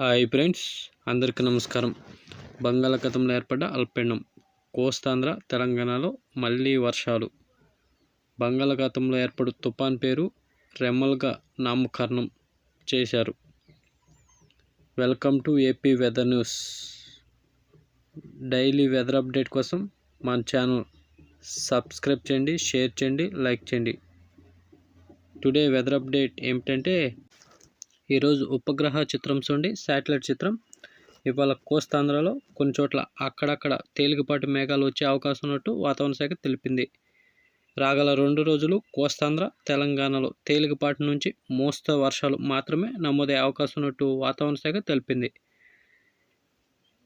Hi friends అందరికీ నమస్కారం. బంగాళాఖాతంలో ఏర్పడ్డ అల్పపీడనం కోస్తాంధ్ర తెలంగాణలో మళ్ళీ వర్షాలు. బంగాళాఖాతంలో ఏర్పడు తుఫాన్ పేరు రెమ్మల్గా నామకరణం చేశారు. Welcome to AP weather news. Daily weather update కోసం మన ఛానల్ సబ్స్క్రైబ్ చేయండి షేర్ చేయండి లైక్ చేయండి. టుడే వెదర్ అప్డేట్ ఏమిటంటే ఈరోజు ఉపగ్రహ చిత్రం చూడండి శాటిలైట్ చిత్రం. ఇవాళ కోస్తాంధ్రలో కొన్ని చోట్ల అక్కడక్కడ తేలికపాటి మేఘాలు వచ్చే అవకాశం ఉన్నట్టు వాతావరణ శాఖ తెలిపింది. రాగల రెండు రోజులు కోస్తాంధ్ర తెలంగాణలో తేలికపాటి నుంచి మోస్త వర్షాలు మాత్రమే నమోదయ్యే అవకాశం ఉన్నట్టు వాతావరణ శాఖ తెలిపింది.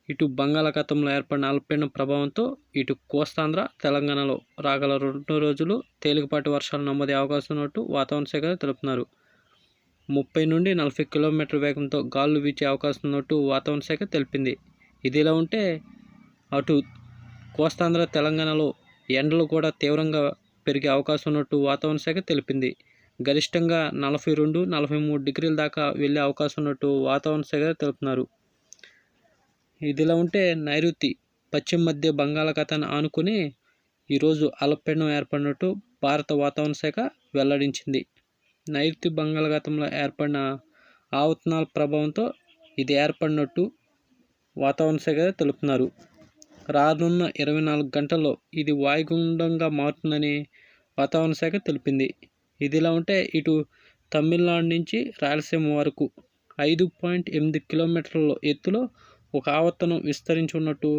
ఇటు బంగాళాఖాతంలో ఏర్పడిన అల్పపీడనం ప్రభావంతో ఇటు కోస్తాంధ్ర తెలంగాణలో రాగల రెండు రోజులు తేలికపాటి వర్షాలు నమోదయ్యే అవకాశం ఉన్నట్టు వాతావరణ శాఖ తెలుపుతున్నారు ముప్పై నుండి నలభై కిలోమీటర్ల వేగంతో గాలులు వీచే అవకాశం ఉన్నట్టు వాతావరణ శాఖ తెలిపింది. ఇదిలా ఉంటే అటు కోస్తాంధ్ర తెలంగాణలో ఎండలు కూడా తీవ్రంగా పెరిగే అవకాశం ఉన్నట్టు వాతావరణ శాఖ తెలిపింది. గరిష్టంగా నలభై రెండు నలభై మూడు డిగ్రీల దాకా వెళ్ళే అవకాశం ఉన్నట్టు వాతావరణ శాఖ తెలుపుతున్నారు. ఇదిలా ఉంటే నైరుతి పశ్చిమ మధ్య బంగాళాఖాతాన్ని ఆనుకుని ఈరోజు అల్పపీడనం ఏర్పడినట్టు భారత వాతావరణ శాఖ వెల్లడించింది. నైరుతి బంగాళాఖాతంలో ఏర్పడిన ఆవర్తనాల ప్రభావంతో ఇది ఏర్పడినట్టు వాతావరణ శాఖ తెలుపుతున్నారు. రానున్న ఇరవై నాలుగు గంటల్లో ఇది వాయుగుండంగా మారుతుందని వాతావరణ శాఖ తెలిపింది. ఇదిలా ఉంటే ఇటు తమిళనాడు నుంచి రాయలసీమ వరకు ఐదు పాయింట్ ఎనిమిది కిలోమీటర్ల ఎత్తులో ఒక ఆవర్తనం విస్తరించి ఉన్నట్టు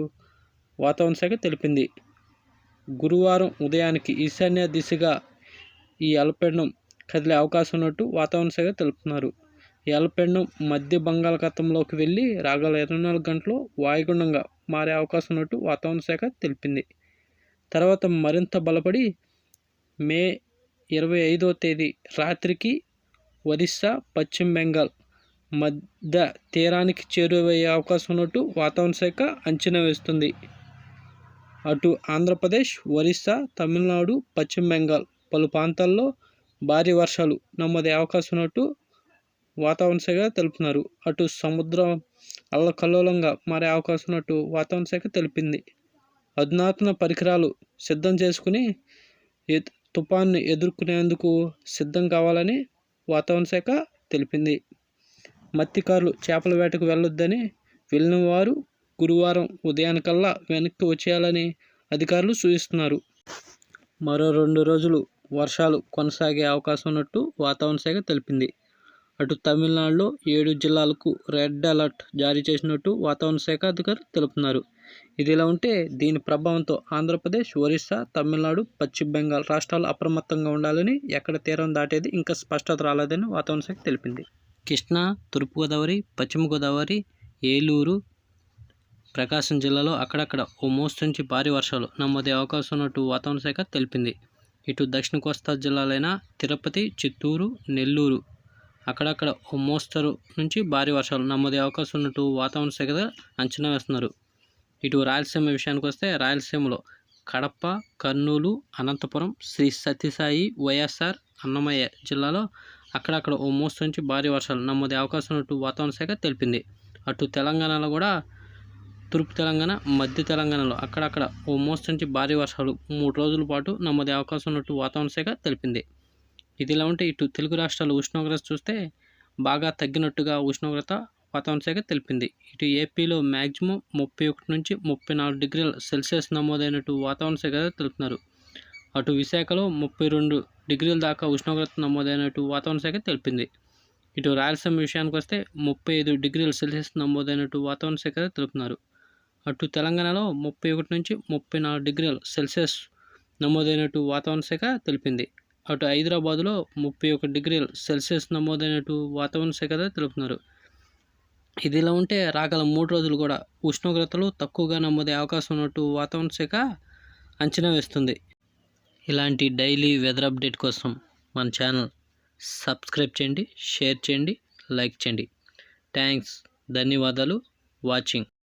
వాతావరణ శాఖ తెలిపింది. గురువారం ఉదయానికి ఈశాన్య దిశగా ఈ అల్పపీడనం కదిలే అవకాశం ఉన్నట్టు వాతావరణ శాఖ తెలుపుతున్నారు. ఈ మధ్య బంగాళాఖాతంలోకి వెళ్ళి రాగల ఇరవై నాలుగు గంటలు వాయుగుండంగా మారే అవకాశం ఉన్నట్టు వాతావరణ శాఖ తెలిపింది. తర్వాత మరింత బలపడి మే ఇరవై ఐదవ తేదీ రాత్రికి ఒరిస్సా పశ్చిమ బెంగాల్ మధ్య తీరానికి చేరువయ్యే అవకాశం ఉన్నట్టు వాతావరణ శాఖ అంచనా వేస్తుంది. అటు ఆంధ్రప్రదేశ్ ఒరిస్సా తమిళనాడు పశ్చిమ బెంగాల్ పలు ప్రాంతాల్లో భారీ వర్షాలు నమ్మదే అవకాశం ఉన్నట్టు వాతావరణ శాఖ తెలుపుతున్నారు. అటు సముద్రం అల్లకల్లోలంగా మారే అవకాశం ఉన్నట్టు వాతావరణ శాఖ తెలిపింది. అధునాతన పరికరాలు సిద్ధం చేసుకుని తుఫాన్ని ఎదుర్కొనేందుకు సిద్ధం కావాలని వాతావరణ శాఖ తెలిపింది. మత్స్యకారులు చేపల వేటకు వెళ్ళొద్దని వెళ్ళిన వారు గురువారం ఉదయానికల్లా వెనక్కి వచ్చేయాలని అధికారులు సూచిస్తున్నారు. మరో రెండు రోజులు వర్షాలు కొనసాగే అవకాశం ఉన్నట్టు వాతావరణ శాఖ తెలిపింది. అటు తమిళనాడులో ఏడు జిల్లాలకు రెడ్ అలర్ట్ జారీ చేసినట్టు వాతావరణ శాఖ అధికారులు తెలుపుతున్నారు. ఇదిలా ఉంటే దీని ప్రభావంతో ఆంధ్రప్రదేశ్ ఒరిస్సా తమిళనాడు పశ్చిమ బెంగాల్ రాష్ట్రాలు అప్రమత్తంగా ఉండాలని ఎక్కడ తీరం దాటేది ఇంకా స్పష్టత రాలేదని వాతావరణ శాఖ తెలిపింది. కృష్ణా తూర్పుగోదావరి పశ్చిమ గోదావరి ఏలూరు ప్రకాశం జిల్లాలో అక్కడక్కడ ఓ మోస్తు నుంచి భారీ వర్షాలు నమోదే అవకాశం ఉన్నట్టు వాతావరణ శాఖ తెలిపింది. ఇటు దక్షిణ కోస్తా జిల్లాలైన తిరుపతి చిత్తూరు నెల్లూరు. అక్కడక్కడ మోస్తరు నుంచి భారీ వర్షాలు నమోదే అవకాశం ఉన్నట్టు వాతావరణ శాఖ అంచనా వేస్తున్నారు. ఇటు రాయలసీమ విషయానికి వస్తే రాయలసీమలో కడప కర్నూలు అనంతపురం శ్రీ సత్యసాయి వైఎస్ఆర్ అన్నమయ్య జిల్లాలో అక్కడక్కడ ఓ మోస్తరు నుంచి భారీ వర్షాలు నమోదే అవకాశం ఉన్నట్టు వాతావరణ శాఖ తెలిపింది. అటు తెలంగాణలో కూడా తూర్పు తెలంగాణ మధ్య తెలంగాణలో అక్కడక్కడ ఓ మోస్ట్ నుంచి భారీ వర్షాలు మూడు రోజుల పాటు నమోదే అవకాశం ఉన్నట్టు వాతావరణ శాఖ తెలిపింది. ఇదిలా ఉంటే ఇటు తెలుగు రాష్ట్రాల ఉష్ణోగ్రత చూస్తే బాగా తగ్గినట్టుగా ఉష్ణోగ్రత వాతావరణ శాఖ తెలిపింది. ఇటు ఏపీలో మ్యాక్సిమం ముప్పై ఒకటి నుంచి ముప్పై నాలుగు డిగ్రీల సెల్సియస్ నమోదైనట్టు వాతావరణ శాఖ తెలుపుతున్నారు అటు విశాఖలో ముప్పై రెండు డిగ్రీల దాకా ఉష్ణోగ్రత నమోదైనట్టు వాతావరణ శాఖ తెలిపింది. ఇటు రాయలసీమ విషయానికి వస్తే ముప్పై ఐదు డిగ్రీల సెల్సియస్ నమోదైనట్టు వాతావరణ శాఖ తెలుపుతున్నారు అటు తెలంగాణలో ముప్పై ఒకటి నుంచి ముప్పై నాలుగు డిగ్రీల సెల్సియస్ నమోదైనట్టు వాతావరణ శాఖ తెలిపింది. అటు హైదరాబాదులో ముప్పై ఒక డిగ్రీల సెల్సియస్ నమోదైనట్టు వాతావరణ శాఖ తెలుపుతున్నారు. ఇదిలా ఉంటే రాగల మూడు రోజులు కూడా ఉష్ణోగ్రతలు తక్కువగా నమోదే అవకాశం ఉన్నట్టు వాతావరణ శాఖ అంచనా వేస్తుంది. ఇలాంటి డైలీ వెదర్ అప్డేట్ కోసం మన ఛానల్ సబ్స్క్రైబ్ చేయండి షేర్ చేయండి లైక్ చేయండి. థ్యాంక్స్ ధన్యవాదాలు వాచింగ్.